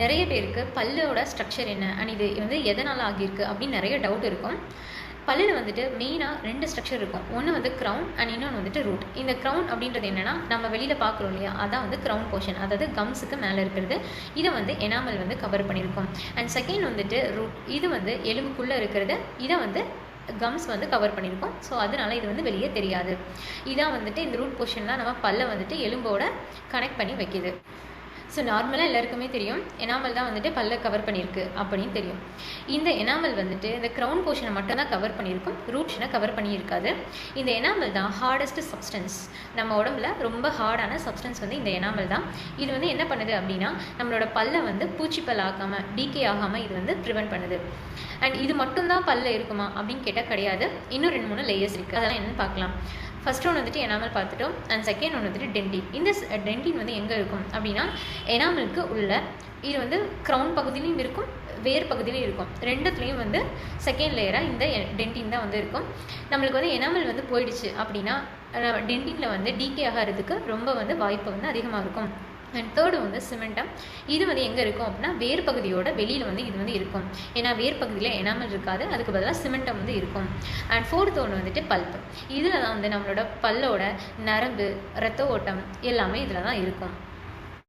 நிறைய பேருக்கு பல்லோட ஸ்ட்ரக்சர் என்ன? அண்ட் இது வந்து எதனால் ஆகியிருக்கு? அப்படின்னு நிறைய டவுட் இருக்கும். பல்லில் வந்துட்டு மெயினாக ரெண்டு ஸ்ட்ரக்சர் இருக்கும். ஒன்று வந்து க்ரௌன் அண்ட் இன்னொன்று வந்துட்டு ரூட் இந்த க்ரௌன் அப்படின்றது என்னென்னா நம்ம வெளியில் பார்க்குறோம் இல்லையா? அதான் வந்து க்ரௌன் போர்ஷன் அதாவது கம்ஸுக்கு மேலே இருக்கிறது. இதை வந்து எனாமல் வந்து கவர் பண்ணியிருக்கோம். அண்ட் செகண்ட் வந்துட்டு ரூட் இது வந்து எலும்புக்குள்ளே இருக்கிறது. இதை வந்து கம்ஸ் வந்து கவர் பண்ணியிருக்கோம். ஸோ அதனால் இது வந்து வெளியே தெரியாது. இதான் வந்துட்டு இந்த ரூட் போர்ஷன்லாம் நம்ம பல்லை வந்துட்டு எலும்போட கனெக்ட் பண்ணி வைக்கிது. ஸோ நார்மலாக எல்லாருக்குமே தெரியும். எனாமல் தான் வந்துட்டு பல்ல கவர் பண்ணியிருக்கு அப்படின்னு தெரியும். இந்த எனாமல் வந்துட்டு இந்த க்ரௌன் போர்ஷனை மட்டும் தான் கவர் பண்ணியிருக்கும். ரூட்ஷனை கவர் பண்ணியிருக்காது. இந்த எனாமல் தான் ஹார்டஸ்ட் சப்ஸ்டன்ஸ் நம்ம உடம்புல ரொம்ப ஹார்டான சப்ஸ்டன்ஸ் வந்து இந்த எனாமல் தான். இது வந்து என்ன பண்ணுது அப்படின்னா நம்மளோட பல்லை வந்து பூச்சிப்பல் ஆகாமல் டீகே ஆகாமல் இது வந்து ப்ரிவென்ட் பண்ணுது. அண்ட் இது மட்டும்தான் பல்ல இருக்குமா அப்படின்னு கேட்டால் கிடையாது. இன்னும் ரெண்டு மூணு லேயர்ஸ் இருக்குது அதெல்லாம் என்னன்னு பார்க்கலாம். ஃபஸ்ட் ஒன்று வந்துட்டு எனாமல் பார்த்துட்டோம். அண்ட் செகண்ட் ஒன்று வந்துட்டு டென்டின் இந்த டென்டின் வந்து எங்கே இருக்கும்? அப்படின்னா எனாமலுக்கு உள்ள இது வந்து க்ரௌன் பகுதியிலையும் இருக்கும் வேர் பகுதியிலையும் இருக்கும். ரெண்டுத்துலேயும் வந்து செகண்ட் லேயராக இந்த டென்டின் தான் வந்து இருக்கும். நம்மளுக்கு வந்து எனாமல் வந்து போயிடுச்சு அப்படின்னா டென்டினில் வந்து டீகே ஆகிறதுக்கு ரொம்ப வந்து வாய்ப்பு வந்து அதிகமாக இருக்கும். அண்ட் தேர்டு வந்து சிமெண்டம் இது வந்து எங்கே இருக்கும் அப்படின்னா வேர் பகுதியோட வெளியில் வந்து இது வந்து இருக்கும். ஏன்னா வேர் பகுதியில் எனாமல் இருக்காது. அதுக்கு பதிலாக சிமெண்டம் வந்து இருக்கும். அண்ட் ஃபோர்த் ஒன்று வந்துட்டு பல்ப். இதில் தான் வந்து நம்மளோட பல்லோட நரம்பு ரத்த ஓட்டம் எல்லாமே இதில் தான் இருக்கும்.